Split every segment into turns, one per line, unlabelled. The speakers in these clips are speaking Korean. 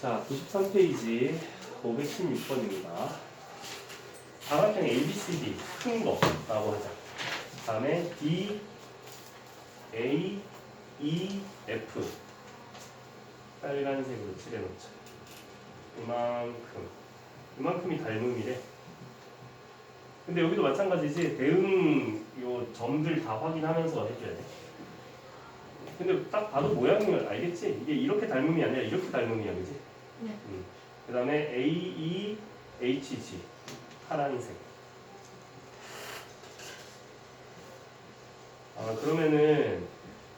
자, 93페이지 516번입니다. 사각형 ABCD 큰 거라고 하자. 다음에 D, A, E, F 빨간색으로 칠해놓자. 이만큼. 이만큼이 닮음이래. 근데 여기도 마찬가지지. 대응 요 점들 다 확인하면서 해줘야 돼. 근데 딱 봐도 모양을 알겠지? 이게 이렇게 닮음이 아니라 이렇게 닮음이야, 그지?
네.
음. 그 다음에 A, E, H, G 파란색. 아 그러면은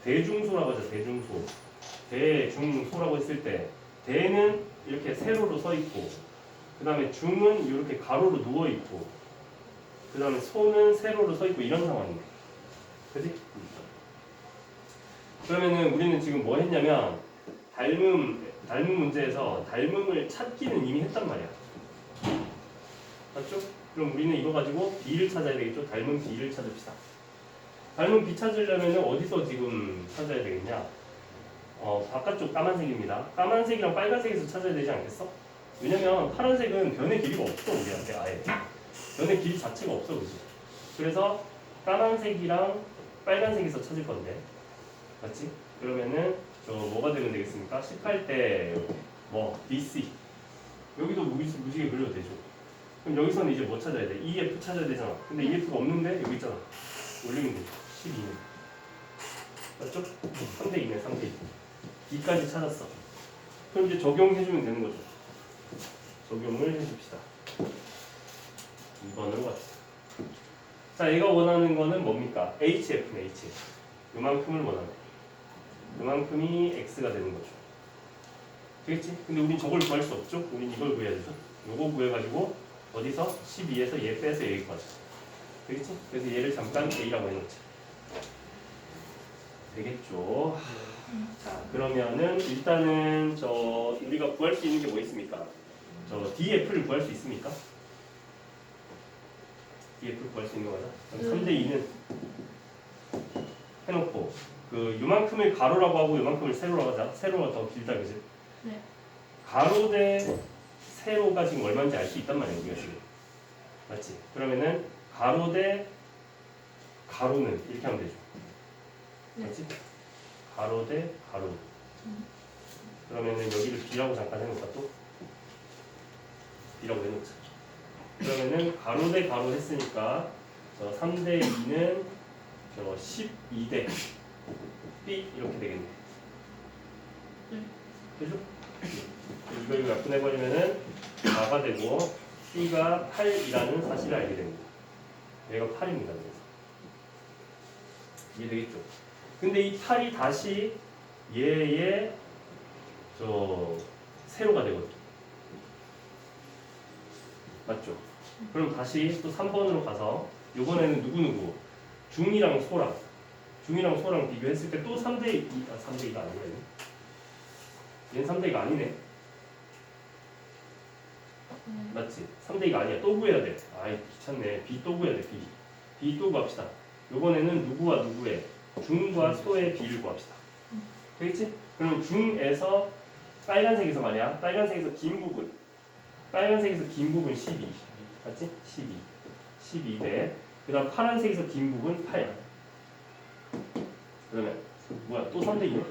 대중소라고 하죠, 대중소. 대중소라고 했을 때 대는 이렇게 세로로 서 있고, 그 다음에 중은 이렇게 가로로 누워 있고, 그 다음에 소는 세로로 서 있고 이런 상황인데, 그지? 그러면은 우리는 지금 뭐 했냐면 닮음 닮음 문제에서 닮음을 찾기는 이미 했단 말이야. 맞죠? 그럼 우리는 이거 가지고 B를 찾아야 되겠죠? 닮은 B를 찾읍시다. 닮은 B 찾으려면 어디서 지금 찾아야 되겠냐? 어, 바깥쪽 까만색입니다. 까만색이랑 빨간색에서 찾아야 되지 않겠어? 왜냐면 파란색은 변의 길이가 없어, 우리한테 아예. 변의 길이 자체가 없어, 그지? 그래서 까만색이랑 빨간색에서 찾을 건데. 맞지? 그러면은 저 뭐가 되면 되겠습니까? 18대 뭐 BC 여기도 무지, 무지개 그려도 되죠. 그럼 여기서는 이제 뭐 찾아야 돼? EF 찾아야 되잖아. 근데 EF가 없는데 여기 있잖아. 올리면 되죠. 12는 맞죠? 3대 2네 3대 2. 2까지 찾았어. 그럼 이제 적용해주면 되는 거죠. 적용을 해줍시다. 2번으로 갑시다. 자, 얘가 원하는 거는 뭡니까? HF네, HF. 요만큼을 원하네. 그만큼이 x가 되는 거죠. 되겠지? 근데 우린 저걸 구할 수 없죠? 우린 이걸 구해야 되죠. 요거 구해가지고 어디서 12에서 얘 빼서 얘 구하자. 되겠지? 그래서 얘를 잠깐 a라고 해놓자. 되겠죠? 자, 그러면은 일단은 저 우리가 구할 수 있는 게 뭐 있습니까? 저 df를 구할 수 있습니까? df를 구할 수 있는 거죠? 그럼 3대 2는 해놓고 그 요만큼을 가로라고 하고 요만큼을 세로라고 하자. 세로가 더 길다 그지?
네.
가로 대 세로가 지금 얼마인지 알 수 있단 말이야 우리가 지금. 맞지? 그러면은 가로 대 가로는 이렇게 하면 되죠.
네.
맞지? 가로 대 가로.
음.
그러면은 여기를 B라고 잠깐 해놓을까 또? B라고 해놓자. 그러면은 가로 대 가로 했으니까 저 3대 2는 저 12대 B 이렇게 되겠네.
네.
그죠? 이거 이거 약분해버리면은 4가 되고 B가 8이라는 사실을 알게 됩니다. 얘가 8입니다. 그래서 이해되겠죠? 근데 이 8이 다시 얘의 저 세로가 되거든. 맞죠? 그럼 다시 또 3번으로 가서 이번에는 누구누구 중이랑 소랑 중이랑 소랑 비교했을 때 또 3대 2, 아 3대 2가 아니네. 얘는 3대 2가 아니네.
네.
맞지? 3대 2가 아니야. 또 구해야 돼. 아이 귀찮네. B 또 구해야 돼. B. B 또 구합시다. 이번에는 누구와 누구의 중과 소의 B를 구합시다. 되겠지? 그럼 중에서 빨간색에서 말이야. 빨간색에서 긴 부분. 빨간색에서 긴 부분 12. 맞지? 12. 12대. 그 다음 파란색에서 긴 부분 8. 그러면 뭐야? 또 3대 2네?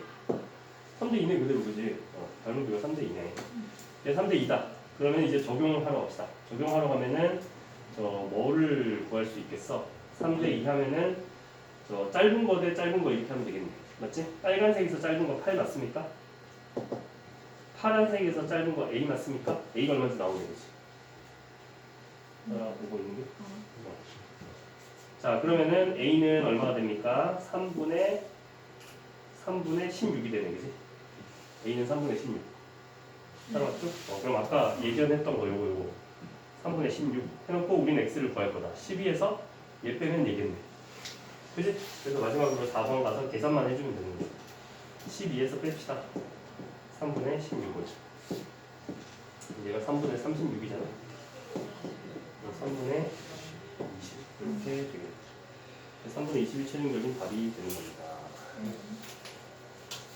3대 2네 그대로 그지? 어, 닮은 비가 3대 2네. 얘 3대 2다. 그러면 이제 적용을 하러 갑시다. 적용하러 가면은 저 뭐를 구할 수 있겠어? 3대 2 하면은 저 짧은 거 대 짧은 거 이렇게 하면 되겠네. 맞지? 빨간색에서 짧은 거 8 맞습니까? 파란색에서 짧은 거 A 맞습니까? A가 얼마인지 나오는 거지. 따라보고 있는 게.
어.
자, 그러면은 A는 얼마가 됩니까? 3분의 3분의 16이 되네, 그지? A는 3분의 16. 따라왔죠? 어, 그럼 아까 예견했던 거 요거 요거 3분의 16 해놓고 우리는 x를 구할 거다. 12에서 얘 빼면 얘겠네. 그지? 그래서 마지막으로 4번 가서 계산만 해주면 되는 거야. 12에서 뺍시다. 3분의 16이죠. 얘가 3분의 36이잖아. 3분의 20 이렇게 되겠죠. 3분의 21 최종적인 답이 되는 겁니다.
네.